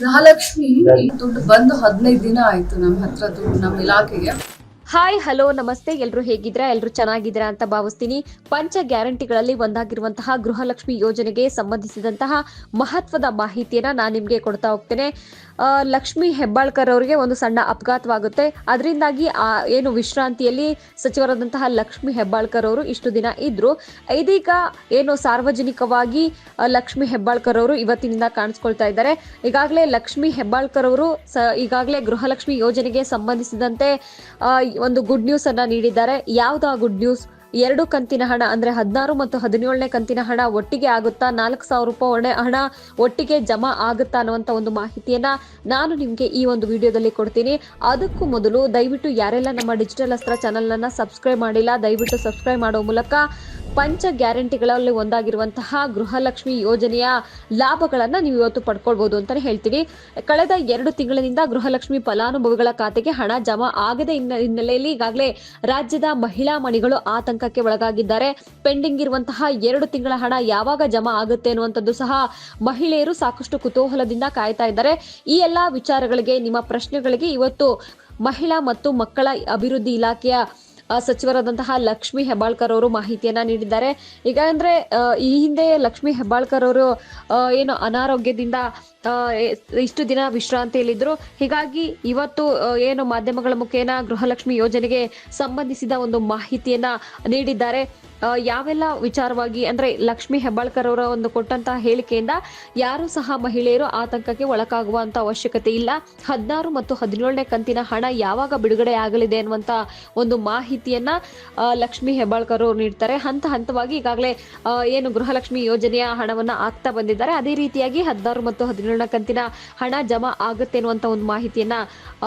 ಗೃಹಲಕ್ಷ್ಮಿ ಈ ದುಡ್ಡು ಬಂದು ಹದಿನೈದು ದಿನ ಆಯ್ತು ನಮ್ಮ ಹತ್ರ ದುಡ್ಡು ನಮ್ಮ ಇಲಾಖೆಗೆ. ಹಾಯ್ ಹಲೋ ನಮಸ್ತೆ. ಎಲ್ಲರೂ ಹೇಗಿದ್ರ ಎಲ್ಲರೂ ಚೆನ್ನಾಗಿದ್ದೀರಾ ಅಂತ ಭಾವಿಸ್ತೀನಿ. ಪಂಚ ಗ್ಯಾರಂಟಿಗಳಲ್ಲಿ ಒಂದಾಗಿರುವಂತಹ ಗೃಹಲಕ್ಷ್ಮಿ ಯೋಜನೆಗೆ ಸಂಬಂಧಿಸಿದಂತಹ ಮಹತ್ವದ ಮಾಹಿತಿಯನ್ನ ನಾನು ನಿಮಗೆ ಕೊಡ್ತಾ ಹೋಗ್ತೇನೆ. ಲಕ್ಷ್ಮಿ ಹೆಬ್ಬಾಳ್ಕರ್ ಅವರಿಗೆ ಒಂದು ಸಣ್ಣ ಅಪಘಾತವಾಗುತ್ತೆ. ಅದರಿಂದಾಗಿ ಏನು ವಿಶ್ರಾಂತಿಯಲ್ಲಿ ಸಚಿವರಾದಂತಹ ಲಕ್ಷ್ಮಿ ಹೆಬ್ಬಾಳ್ಕರ್ ಅವರು ಇಷ್ಟು ದಿನ ಇದ್ರು. ಇದೀಗ ಏನು ಸಾರ್ವಜನಿಕವಾಗಿ ಲಕ್ಷ್ಮಿ ಹೆಬ್ಬಾಳ್ಕರ್ ಅವರು ಇವತ್ತಿನಿಂದ ಕಾಣಿಸ್ಕೊಳ್ತಾ ಇದ್ದಾರೆ. ಈಗಾಗಲೇ ಲಕ್ಷ್ಮಿ ಹೆಬ್ಬಾಳ್ಕರ್ ಅವರು ಈಗಾಗಲೇ ಗೃಹಲಕ್ಷ್ಮಿ ಯೋಜನೆಗೆ ಸಂಬಂಧಿಸಿದಂತೆ ಒಂದು ಗುಡ್ ನ್ಯೂಸ್ ಅನ್ನ ನೀಡಿದ್ದಾರೆ. ಯಾವ್ದು ಆ ಗುಡ್ ನ್ಯೂಸ್ ಎರಡು ಕಂತಿನ ಹಣ, ಅಂದ್ರೆ ಹದಿನಾರು ಮತ್ತು ಹದಿನೇಳನೇ ಕಂತಿನ ಹಣ ಒಟ್ಟಿಗೆ ಆಗುತ್ತಾ? ನಾಲ್ಕು ಸಾವಿರ ರೂಪಾಯಿ ಹಣ ಒಟ್ಟಿಗೆ ಜಮಾ ಆಗುತ್ತಾ ಅನ್ನುವಂತ ಒಂದು ಮಾಹಿತಿಯನ್ನ ನಾನು ನಿಮ್ಗೆ ಈ ಒಂದು ವಿಡಿಯೋದಲ್ಲಿ ಕೊಡ್ತೀನಿ. ಅದಕ್ಕೂ ಮೊದಲು ದಯವಿಟ್ಟು ಯಾರೆಲ್ಲ ನಮ್ಮ ಡಿಜಿಟಲ್ ಅಸ್ತ್ರ ಚಾನೆಲ್ ಅನ್ನ ಸಬ್ಸ್ಕ್ರೈಬ್ ಮಾಡಿಲ್ಲ, ದಯವಿಟ್ಟು ಸಬ್ಸ್ಕ್ರೈಬ್ ಮಾಡೋ ಮೂಲಕ ಪಂಚ ಗ್ಯಾರಂಟಿಗಳಲ್ಲಿ ಒಂದಾಗಿರುವಂತಹ ಗೃಹಲಕ್ಷ್ಮಿ ಯೋಜನೆಯ ಲಾಭಗಳನ್ನು ನೀವು ಇವತ್ತು ಪಡ್ಕೊಳ್ಬಹುದು ಅಂತಾನೆ ಹೇಳ್ತೀವಿ. ಕಳೆದ ಎರಡು ತಿಂಗಳಿನಿಂದ ಗೃಹಲಕ್ಷ್ಮಿ ಫಲಾನುಭವಿಗಳ ಖಾತೆಗೆ ಹಣ ಜಮಾ ಆಗದ ಹಿನ್ನೆ- ಹಿನ್ನೆಲೆಯಲ್ಲಿ ಈಗಾಗಲೇ ರಾಜ್ಯದ ಮಹಿಳಾ ಮಣಿಗಳು ಆತಂಕಕ್ಕೆ ಒಳಗಾಗಿದ್ದಾರೆ. ಪೆಂಡಿಂಗ್ ಇರುವಂತಹ ಎರಡು ತಿಂಗಳ ಹಣ ಯಾವಾಗ ಜಮಾ ಆಗುತ್ತೆ ಅನ್ನುವಂಥದ್ದು ಸಹ ಮಹಿಳೆಯರು ಸಾಕಷ್ಟು ಕುತೂಹಲದಿಂದ ಕಾಯ್ತಾ ಇದ್ದಾರೆ. ಈ ಎಲ್ಲಾ ವಿಚಾರಗಳಿಗೆ, ನಿಮ್ಮ ಪ್ರಶ್ನೆಗಳಿಗೆ ಇವತ್ತು ಮಹಿಳಾ ಮತ್ತು ಮಕ್ಕಳ ಅಭಿವೃದ್ಧಿ ಇಲಾಖೆಯ ಸಚಿವರಾದಂತಹ ಲಕ್ಷ್ಮಿ ಹೆಬ್ಬಾಳ್ಕರ್ ಅವರು ಮಾಹಿತಿಯನ್ನ ನೀಡಿದ್ದಾರೆ. ಈಗ ಅಂದ್ರೆ ಈ ಹಿಂದೆ ಲಕ್ಷ್ಮಿ ಹೆಬ್ಬಾಳ್ಕರ್ ಅವರು ಏನು ಅನಾರೋಗ್ಯದಿಂದ ಇಷ್ಟು ದಿನ ವಿಶ್ರಾಂತಿಯಲ್ಲಿದ್ರು ಹೀಗಾಗಿ ಇವತ್ತು ಏನು ಮಾಧ್ಯಮಗಳ ಮುಖೇನ ಗೃಹಲಕ್ಷ್ಮಿ ಯೋಜನೆಗೆ ಸಂಬಂಧಿಸಿದ ಒಂದು ಮಾಹಿತಿಯನ್ನ ನೀಡಿದ್ದಾರೆ. ಯಾವೆಲ್ಲ ವಿಚಾರವಾಗಿ, ಅಂದ್ರೆ ಲಕ್ಷ್ಮಿ ಹೆಬ್ಬಾಳ್ಕರ್ ಅವರ ಒಂದು ಕೊಟ್ಟಂತಹ ಹೇಳಿಕೆಯಿಂದ ಯಾರು ಸಹ ಮಹಿಳೆಯರು ಆತಂಕಕ್ಕೆ ಒಳಗಾಗುವಂತ ಅವಶ್ಯಕತೆ ಇಲ್ಲ. ಹದಿನಾರು ಮತ್ತು ಹದಿನೇಳನೇ ಕಂತಿನ ಹಣ ಯಾವಾಗ ಬಿಡುಗಡೆ ಆಗಲಿದೆ ಅನ್ನುವಂತ ಒಂದು ಮಾಹಿತಿಯನ್ನ ಲಕ್ಷ್ಮಿ ಹೆಬ್ಬಾಳ್ಕರ್ ಅವರು ನೀಡ್ತಾರೆ. ಹಂತ ಹಂತವಾಗಿ ಈಗಾಗಲೇ ಏನು ಗೃಹಲಕ್ಷ್ಮಿ ಯೋಜನೆಯ ಹಣವನ್ನ ಆಗ್ತಾ ಬಂದಿದ್ದಾರೆ. ಅದೇ ರೀತಿಯಾಗಿ ಹದಿನಾರು ಮತ್ತು ಹದಿನೇಳನೇ ಕಂತಿನ ಹಣ ಜಮಾ ಆಗುತ್ತೆ ಅನ್ನುವಂತ ಒಂದು ಮಾಹಿತಿಯನ್ನ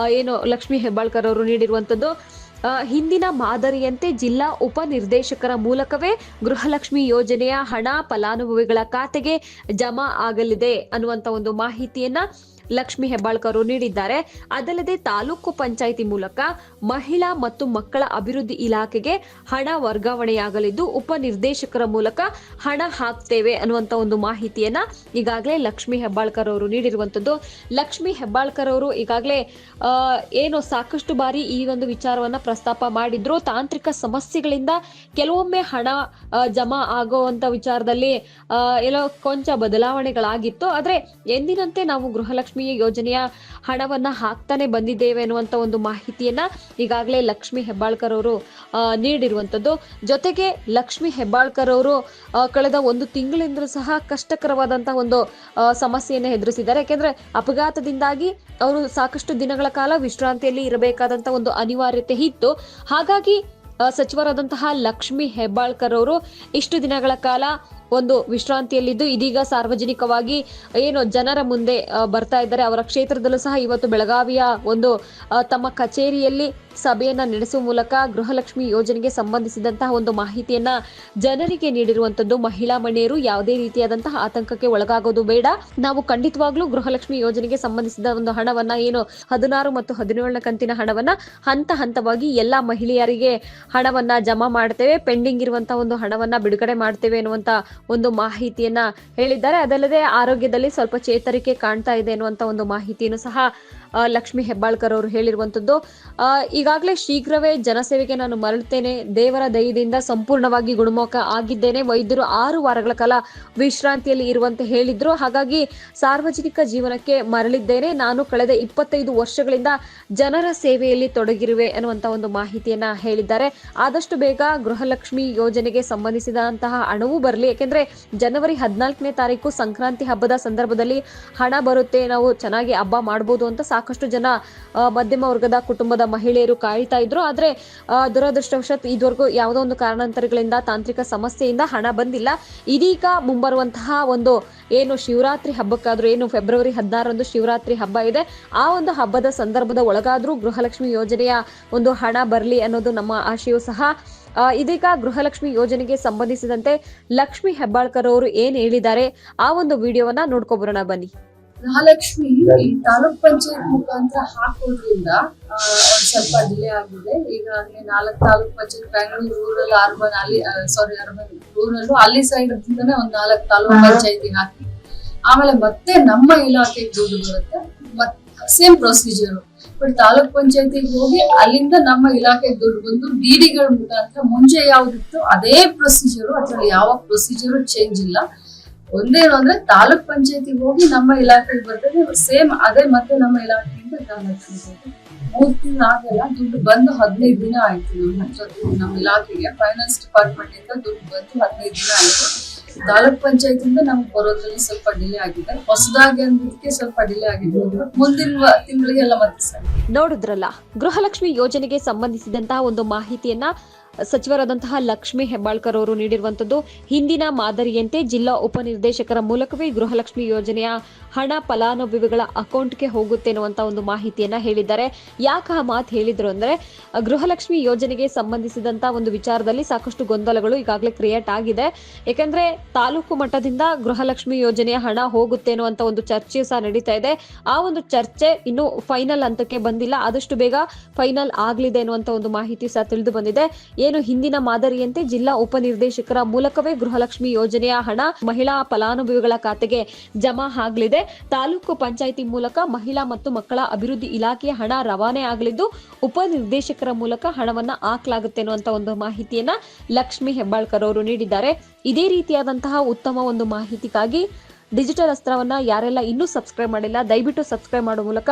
ಏನು ಲಕ್ಷ್ಮಿ ಹೆಬ್ಬಾಳ್ಕರ್ ಅವರು ನೀಡಿರುವಂತದ್ದು. ಹಿಂದಿನ ಮಾದರಿಯಂತೆ ಜಿಲ್ಲಾ ಉಪ ನಿರ್ದೇಶಕರ ಮೂಲಕವೇ ಗೃಹಲಕ್ಷ್ಮಿ ಯೋಜನೆಯ ಹಣ ಫಲಾನುಭವಿಗಳ ಖಾತೆಗೆ ಜಮಾ ಆಗಲಿದೆ ಅನ್ನುವಂತ ಒಂದು ಮಾಹಿತಿಯನ್ನ ಲಕ್ಷ್ಮಿ ಹೆಬ್ಬಾಳ್ಕರ್ ನೀಡಿದ್ದಾರೆ. ಅದಲ್ಲದೆ ತಾಲೂಕು ಪಂಚಾಯಿತಿ ಮೂಲಕ ಮಹಿಳಾ ಮತ್ತು ಮಕ್ಕಳ ಅಭಿವೃದ್ಧಿ ಇಲಾಖೆಗೆ ಹಣ ವರ್ಗಾವಣೆಯಾಗಲಿದ್ದು, ಉಪ ನಿರ್ದೇಶಕರ ಮೂಲಕ ಹಣ ಹಾಕ್ತೇವೆ ಅನ್ನುವಂತ ಒಂದು ಮಾಹಿತಿಯನ್ನ ಈಗಾಗಲೇ ಲಕ್ಷ್ಮಿ ಹೆಬ್ಬಾಳ್ಕರ್ ಅವರು ನೀಡಿರುವಂತದ್ದು. ಲಕ್ಷ್ಮಿ ಹೆಬ್ಬಾಳ್ಕರ್ ಅವರು ಈಗಾಗಲೇ ಏನು ಸಾಕಷ್ಟು ಬಾರಿ ಈ ಒಂದು ವಿಚಾರವನ್ನ ಪ್ರಸ್ತಾಪ ಮಾಡಿದ್ರು. ತಾಂತ್ರಿಕ ಸಮಸ್ಯೆಗಳಿಂದ ಕೆಲವೊಮ್ಮೆ ಹಣ ಜಮಾ ಆಗುವಂತ ವಿಚಾರದಲ್ಲಿ ಎಲ್ಲೋ ಕೊಂಚ ಬದಲಾವಣೆಗಳಾಗಿತ್ತು. ಆದ್ರೆ ಎಂದಿನಂತೆ ನಾವು ಗೃಹಲಕ್ಷ್ಮಿ ಯೋಜನೆಯ ಹಣವನ್ನ ಹಾಕ್ತಾನೆ ಬಂದಿದ್ದೇವೆ ಅನ್ನುವಂತ ಒಂದು ಮಾಹಿತಿಯನ್ನ ಈಗಾಗಲೇ ಲಕ್ಷ್ಮಿ ಹೆಬ್ಬಾಳ್ಕರ್ ಅವರು ನೀಡಿರುವಂತದ್ದು. ಜೊತೆಗೆ ಲಕ್ಷ್ಮಿ ಹೆಬ್ಬಾಳ್ಕರ್ ಅವರು ಕಳೆದ ಒಂದು ತಿಂಗಳಿಂದ ಸಹ ಕಷ್ಟಕರವಾದಂತ ಒಂದು ಸಮಸ್ಯೆಯನ್ನು ಎದುರಿಸಿದ್ದಾರೆ. ಯಾಕೆಂದ್ರೆ ಅಪಘಾತದಿಂದಾಗಿ ಅವರು ಸಾಕಷ್ಟು ದಿನಗಳ ಕಾಲ ವಿಶ್ರಾಂತಿಯಲ್ಲಿ ಇರಬೇಕಾದಂತ ಒಂದು ಅನಿವಾರ್ಯತೆ ಇತ್ತು. ಹಾಗಾಗಿ ಸಚಿವರಾದಂತಹ ಲಕ್ಷ್ಮಿ ಹೆಬ್ಬಾಳ್ಕರ್ ಅವರು ಇಷ್ಟು ದಿನಗಳ ಕಾಲ ಒಂದು ವಿಶ್ರಾಂತಿಯಲ್ಲಿದ್ದು ಇದೀಗ ಸಾರ್ವಜನಿಕವಾಗಿ ಏನು ಜನರ ಮುಂದೆ ಬರ್ತಾ ಇದ್ದಾರೆ. ಅವರ ಕ್ಷೇತ್ರದಲ್ಲೂ ಸಹ ಇವತ್ತು ಬೆಳಗಾವಿಯ ಒಂದು ತಮ್ಮ ಕಚೇರಿಯಲ್ಲಿ ಸಭೆಯನ್ನ ನಡೆಸುವ ಮೂಲಕ ಗೃಹಲಕ್ಷ್ಮಿ ಯೋಜನೆಗೆ ಸಂಬಂಧಿಸಿದಂತಹ ಒಂದು ಮಾಹಿತಿಯನ್ನ ಜನರಿಗೆ ನೀಡಿರುವಂತದ್ದು ಮಹಿಳಾ ಮಣಿಯರು ಯಾವುದೇ ರೀತಿಯಾದಂತಹ ಆತಂಕಕ್ಕೆ ಒಳಗಾಗೋದು ಬೇಡ. ನಾವು ಖಂಡಿತವಾಗ್ಲೂ ಗೃಹಲಕ್ಷ್ಮಿ ಯೋಜನೆಗೆ ಸಂಬಂಧಿಸಿದ ಒಂದು ಹಣವನ್ನ, ಏನು ಹದಿನಾರು ಮತ್ತು ಹದಿನೇಳನ ಕಂತಿನ ಹಣವನ್ನ ಹಂತ ಹಂತವಾಗಿ ಎಲ್ಲಾ ಮಹಿಳೆಯರಿಗೆ ಹಣವನ್ನ ಜಮಾ ಮಾಡ್ತೇವೆ. ಪೆಂಡಿಂಗ್ ಇರುವಂತಹ ಒಂದು ಹಣವನ್ನ ಬಿಡುಗಡೆ ಮಾಡ್ತೇವೆ ಅನ್ನುವಂತ ಒಂದು ಮಾಹಿತಿಯನ್ನ ಹೇಳಿದ್ದಾರೆ. ಅದಲ್ಲದೆ ಆರೋಗ್ಯದಲ್ಲಿ ಸ್ವಲ್ಪ ಚೇತರಿಕೆ ಕಾಣ್ತಾ ಇದೆ ಅನ್ನುವಂತ ಒಂದು ಮಾಹಿತಿಯನ್ನು ಸಹ ಲಕ್ಷ್ಮಿ ಹೆಬ್ಬಾಳ್ಕರ್ ಅವರು ಹೇಳಿರುವಂತದ್ದು. ಈಗಾಗಲೇ ಶೀಘ್ರವೇ ಜನಸೇವೆಗೆ ನಾನು ಮರಳುತ್ತೇನೆ. ದೇವರ ದಯದಿಂದ ಸಂಪೂರ್ಣವಾಗಿ ಗುಣಮುಖ ಆಗಿದ್ದೇನೆ. ವೈದ್ಯರು ಆರು ವಾರಗಳ ಕಾಲ ವಿಶ್ರಾಂತಿಯಲ್ಲಿ ಇರುವಂತೆ ಹೇಳಿದ್ರು. ಹಾಗಾಗಿ ಸಾರ್ವಜನಿಕ ಜೀವನಕ್ಕೆ ಮರಳಿದ್ದೇನೆ. ನಾನು ಕಳೆದ ಇಪ್ಪತ್ತೈದು ವರ್ಷಗಳಿಂದ ಜನರ ಸೇವೆಯಲ್ಲಿ ತೊಡಗಿರುವೆ ಅನ್ನುವಂತ ಒಂದು ಮಾಹಿತಿಯನ್ನ ಹೇಳಿದ್ದಾರೆ. ಆದಷ್ಟು ಬೇಗ ಗೃಹಲಕ್ಷ್ಮಿ ಯೋಜನೆಗೆ ಸಂಬಂಧಿಸಿದಂತಹ ಹಣವೂ ಬರಲಿ. ಯಾಕೆಂದ್ರೆ ಜನವರಿ ಹದಿನಾಲ್ಕನೇ ತಾರೀಕು ಸಂಕ್ರಾಂತಿ ಹಬ್ಬದ ಸಂದರ್ಭದಲ್ಲಿ ಹಣ ಬರುತ್ತೆ. ನಾವು ಚೆನ್ನಾಗಿ ಹಬ್ಬ ಮಾಡಬಹುದು ಅಂತ ಸಾಕಷ್ಟು ಜನ ಮಧ್ಯಮ ವರ್ಗದ ಕುಟುಂಬದ ಮಹಿಳೆಯರು ಕಾಯ್ತಾ ಇದ್ರು. ಆದ್ರೆ ದುರದೃಷ್ಟವಶಾತ್ ಇದುವರೆಗೂ ಯಾವುದೋ ಒಂದು ಕಾರಣಾಂತರಗಳಿಂದ, ತಾಂತ್ರಿಕ ಸಮಸ್ಯೆಯಿಂದ ಹಣ ಬಂದಿಲ್ಲ. ಇದೀಗ ಮುಂಬರುವಂತಹ ಒಂದು, ಏನು ಶಿವರಾತ್ರಿ ಹಬ್ಬಕ್ಕಾದ್ರೂ, ಏನು ಫೆಬ್ರವರಿ ಹದಿನಾರರಂದು ಶಿವರಾತ್ರಿ ಹಬ್ಬ ಇದೆ. ಆ ಒಂದು ಹಬ್ಬದ ಸಂದರ್ಭದ ಒಳಗಾದ್ರೂ ಗೃಹಲಕ್ಷ್ಮಿ ಯೋಜನೆಯ ಒಂದು ಹಣ ಬರಲಿ ಅನ್ನೋದು ನಮ್ಮ ಆಶೆಯೂ ಸಹ. ಇದೀಗ ಗೃಹಲಕ್ಷ್ಮಿ ಯೋಜನೆಗೆ ಸಂಬಂಧಿಸಿದಂತೆ ಲಕ್ಷ್ಮಿ ಹೆಬ್ಬಾಳ್ಕರ್ ಅವರು ಏನ್ ಹೇಳಿದ್ದಾರೆ? ಆ ಒಂದು ವಿಡಿಯೋವನ್ನ ನೋಡ್ಕೊಬರೋಣ ಬನ್ನಿ. ಗೃಹಲಕ್ಷ್ಮಿ ಈ ತಾಲೂಕ್ ಪಂಚಾಯತ್ ಮುಖಾಂತರ ಹಾಕೋದ್ರಿಂದ ಒಂದ್ ಸ್ವಲ್ಪ ಡಿಲೇ ಆಗಿದೆ. ಈಗಾಗಲೇ ನಾಲ್ಕು ತಾಲೂಕ್ ಪಂಚಾಯತ್ ಬೆಂಗಳೂರು ರೂರಲ್ ಅರ್ಬನ್ ಅಲ್ಲಿ ಸಾರಿ ಅರ್ಬನ್ ರೂರಲ್ ಅಲ್ಲಿ ಸೈಡ್ ಅಂತಂದ್ರೆ ಒಂದ್ ನಾಲ್ಕು ತಾಲೂಕ್ ಪಂಚಾಯತಿ ಹಾಕಿ. ಆಮೇಲೆ ಮತ್ತೆ ನಮ್ಮ ಇಲಾಖೆಗೆ ದುಡ್ಡು ಬರುತ್ತೆ. ಮತ್ ಸೇಮ್ ಪ್ರೊಸೀಜರ್ ಬಟ್ ತಾಲೂಕ್ ಪಂಚಾಯತಿಗೆ ಹೋಗಿ ಅಲ್ಲಿಂದ ನಮ್ಮ ಇಲಾಖೆಗೆ ದುಡ್ಡು ಬಂದು ಡಿಡಿಗಳ ಮುಖಾಂತರ ಮುಂಚೆ ಯಾವ್ದಿತ್ತು ಅದೇ ಪ್ರೊಸೀಜರು ಅದ್ರಲ್ಲಿ ಯಾವ ಪ್ರೊಸೀಜರು ಚೇಂಜ್ ಇಲ್ಲ. ಒಂದೇನು ಅಂದ್ರೆ ತಾಲೂಕ್ ಪಂಚಾಯತಿಗೆ ಹೋಗಿ ನಮ್ಮ ಇಲಾಖೆಗೆ ಬರ್ತದೆ ಸೇಮ್ ಅದೇ ಮತ್ತೆ ನಮ್ಮ ಇಲಾಖೆಯಿಂದ ತಾಲೂಕ್ ಪಂಚಾಯತಿ ಮೂರ್ ತಿಂಗಳು ಆಗಲ್ಲ ದುಡ್ಡು ಬಂದು ಹದಿನೈದು ದಿನ ಆಯ್ತು ನಮ್ಮ ನಮ್ಮ ಇಲಾಖೆಗೆ. ಫೈನಾನ್ಸ್ ಡಿಪಾರ್ಟ್ಮೆಂಟ್ ಇಂದ ದುಡ್ಡು ಬಂದು ಹದಿನೈದು ದಿನ ಆಯ್ತು. ತಾಲೂಕ್ ಪಂಚಾಯತಿಂದ ನಮ್ಗೆ ಬರೋದ್ರಲ್ಲಿ ಸ್ವಲ್ಪ ಡಿಲೇ ಆಗಿದೆ. ಹೊಸದಾಗಿ ಅಂದಿದ್ದಕ್ಕೆ ಸ್ವಲ್ಪ ಡಿಲೇ ಆಗಿದೆ. ಮುಂದಿನ ತಿಂಗಳಿಗೆ ತಿಂಗಳಿಗೆಲ್ಲ ಮತ್ತೆ ನೋಡಿದ್ರಲ್ಲ, ಗೃಹಲಕ್ಷ್ಮಿ ಯೋಜನೆಗೆ ಸಂಬಂಧಿಸಿದಂತಹ ಒಂದು ಮಾಹಿತಿಯನ್ನ ಸಚಿವರಾದಂತಹ ಲಕ್ಷ್ಮಿ ಹೆಬ್ಬಾಳ್ಕರ್ ಅವರು ನೀಡಿರುವಂತದ್ದು ಹಿಂದಿನ ಮಾದರಿಯಂತೆ ಜಿಲ್ಲಾ ಉಪನಿರ್ದೇಶಕರ ಮೂಲಕವೇ ಗೃಹಲಕ್ಷ್ಮಿ ಯೋಜನೆಯ ಹಣ ಫಲಾನುಭವಿಗಳ ಅಕೌಂಟ್ಗೆ ಹೋಗುತ್ತೆ ಅನ್ನುವಂತ ಒಂದು ಮಾಹಿತಿಯನ್ನ ಹೇಳಿದ್ದಾರೆ. ಯಾಕೆ ಆ ಮಾತು ಹೇಳಿದ್ರು ಅಂದ್ರೆ, ಗೃಹಲಕ್ಷ್ಮಿ ಯೋಜನೆಗೆ ಸಂಬಂಧಿಸಿದಂತ ಒಂದು ವಿಚಾರದಲ್ಲಿ ಸಾಕಷ್ಟು ಗೊಂದಲಗಳು ಈಗಾಗಲೇ ಕ್ರಿಯೇಟ್ ಆಗಿದೆ. ಯಾಕಂದ್ರೆ ತಾಲೂಕು ಮಟ್ಟದಿಂದ ಗೃಹಲಕ್ಷ್ಮಿ ಯೋಜನೆಯ ಹಣ ಹೋಗುತ್ತೆ ಅನ್ನುವಂತ ಒಂದು ಚರ್ಚೆ ಸಹ ನಡೀತಾ ಇದೆ. ಆ ಒಂದು ಚರ್ಚೆ ಇನ್ನು ಫೈನಲ್ ಹಂತಕ್ಕೆ ಬಂದಿಲ್ಲ. ಆದಷ್ಟು ಬೇಗ ಫೈನಲ್ ಆಗಲಿದೆ ಅನ್ನುವಂತ ಒಂದು ಮಾಹಿತಿ ಸಹ ತಿಳಿದು ಬಂದಿದೆ. ಏನು ಹಿಂದಿನ ಮಾದರಿಯಂತೆ ಜಿಲ್ಲಾ ಉಪನಿರ್ದೇಶಕರ ಮೂಲಕವೇ ಗೃಹಲಕ್ಷ್ಮಿ ಯೋಜನೆಯ ಹಣ ಮಹಿಳಾ ಫಲಾನುಭವಿಗಳ ಖಾತೆಗೆ ಜಮಾ ಆಗಲಿದೆ. ತಾಲೂಕು ಪಂಚಾಯಿತಿ ಮೂಲಕ ಮಹಿಳಾ ಮತ್ತು ಮಕ್ಕಳ ಅಭಿವೃದ್ಧಿ ಇಲಾಖೆಯ ಹಣ ರವಾನೆ ಆಗಲಿದ್ದು, ಉಪನಿರ್ದೇಶಕರ ಮೂಲಕ ಹಣವನ್ನ ಹಾಕಲಾಗುತ್ತೆ ಅನ್ನುವಂತ ಒಂದು ಮಾಹಿತಿಯನ್ನ ಲಕ್ಷ್ಮಿ ಹೆಬ್ಬಾಳ್ಕರ್ ಅವರು ನೀಡಿದ್ದಾರೆ. ಇದೇ ರೀತಿಯಾದಂತಹ ಉತ್ತಮ ಒಂದು ಮಾಹಿತಿಗಾಗಿ ಡಿಜಿಟಲ್ ಅಸ್ತ್ರವನ್ನ ಯಾರೆಲ್ಲ ಇನ್ನೂ ಸಬ್ಸ್ಕ್ರೈಬ್ ಮಾಡಿಲ್ಲ, ದಯವಿಟ್ಟು ಸಬ್ಸ್ಕ್ರೈಬ್ ಮಾಡುವ ಮೂಲಕ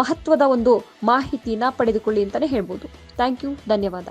ಮಹತ್ವದ ಒಂದು ಮಾಹಿತಿನ ಪಡೆದುಕೊಳ್ಳಿ ಅಂತಾನೆ ಹೇಳ್ಬೋದು. ಥ್ಯಾಂಕ್ ಯು, ಧನ್ಯವಾದ.